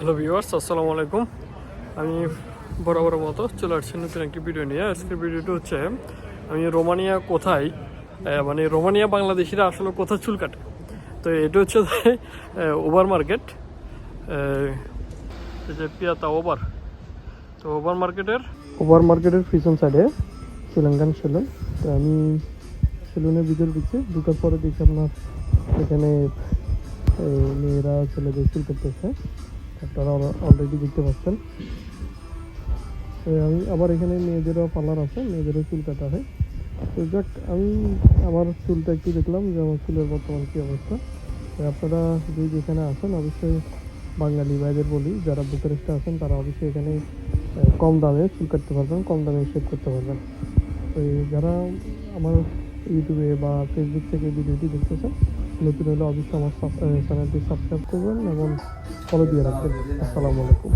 Hello viewers আসসালামু আলাইকুম। আমি বরাবর মতো চলে আসছি নতুন একটি ভিডিও নিয়ে। আজকের ভিডিওটা হচ্ছে, আমি রোমানিয়া কোথায়? মানে রোমানিয়া বাংলাদেশিরা আসলে কোথায় চুল কাটে? তো এটা হচ্ছে ওভার মার্কেট পিয়াতা ওভার তো ওভার মার্কেটের ওভার মার্কেটের পিছন সাইডে শ্রীলঙ্কান সেলুন তো আমি সেলুনের ভিতর দিচ্ছি ঢুকার পরে দেখি আপনার এখানে মেয়েরা ছেলেদের চুল কাটতেছে। আপনারা অলরেডি দেখতে পাচ্ছেন। আমি আবার এখানে মেয়েদেরও পার্লার আছে, মেয়েদেরও চুল কাটা হয়। তো যাক, আমি আমার চুলটা একটু দেখলাম যে আমার চুলের বর্তমান কী অবস্থা। আপনারা যদি যেখানে আসেন, অবশ্যই বাঙালি ভাইদের বলি, যারা বুকারেস্টে আছেন, তারা অবশ্যই এখানে কম দামে চুল কাটতে পারবেন, কম দামে শেভ করতে পারবেন। তো যারা আমার ইউটিউবে বা ফেসবুক থেকে ভিডিওটি দেখতেছেন নতুন হলে অবশ্যই আমার চ্যানেলটি সাবস্ক্রাইব করবেন এবং ফলো দিয়ে রাখবেন। আসসালামু আলাইকুম।